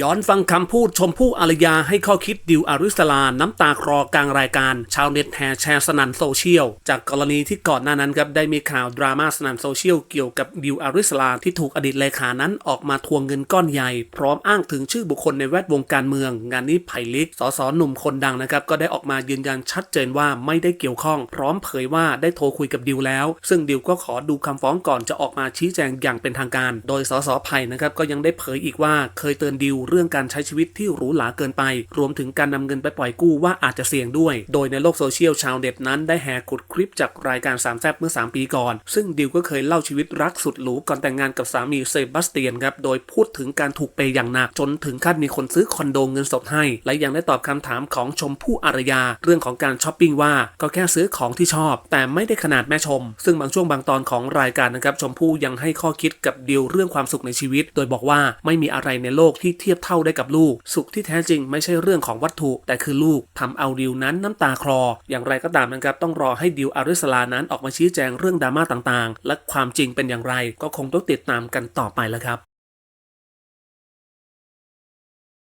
ย้อนฟังคำพูดชมพู่อารยาให้ข้อคิดดิวอาริสลาน้ำตาคลอกลางรายการ ชาวเน็ตแห่แชร์สนันโซเชียล จากกรณีที่ก่อนหน้านั้นครับได้มีข่าวดราม่าสนันโซเชียลเกี่ยวกับดิวอาริสลาที่ถูกอดีตเลขานั้นออกมาทวงเงินก้อนใหญ่ พร้อมอ้างถึงชื่อบุคคลในแวดวงการเมือง งานนี้ไผ่ลิกสสหนุ่มคนดังนะครับก็ได้ออกมายืนยันชัดเจนว่าไม่ได้เกี่ยวข้อง พร้อมเผยว่าได้โทรคุยกับดิวแล้ว ซึ่งดิวก็ขอดูคำฟ้องก่อนจะออกมาชี้แจงอย่างเป็นทางการ โดยสสไผ่นะครับก็ยังได้เผยอีกว่าเคยเตือนดิวเรื่องการใช้ชีวิตที่หรูหราเกินไป รวมถึงการนำเงินไปปล่อยกู้ว่าอาจจะเสี่ยงด้วย โดยในโลกโซเชียลชาวเน็ตนั้นได้แห่ขุดคลิปจากรายการสามแซบเมื่อ 3 ปีก่อน ซึ่งดิวก็เคยเล่าชีวิตรักสุดหรูก่อนแต่งงานกับสามีเซบาสเตียนครับ โดยพูดถึงการถูกเปย์อย่างหนัก จนถึงขั้นมีคนซื้อคอนโดเงินสดให้ และยังได้ตอบคำถามของชมพู่อารยา เรื่องของการช้อปปิ้งว่าก็แค่ซื้อของที่ชอบ แต่ไม่ได้ขนาดแม่ชม ซึ่งบางช่วงบางตอนของรายการนะครับชมพู่ยังให้ข้อคิดกับดิวเรื่องความสุขในชีวิต โดยบอกว่าไม่มีอะไรในโลกที่เทียบเท่าได้กับลูก สุขที่แท้จริงไม่ใช่เรื่องของวัตถุ แต่คือลูกทำเอาดิวนั้นน้ำตาคลอ อย่างไรก็ตามนะครับต้องรอให้ดิวอาริสลานั้นออกมาชี้แจงเรื่องดราม่าต่างๆ และความจริงเป็นอย่างไร ก็คงต้องติดตามกันต่อไปแล้วครับ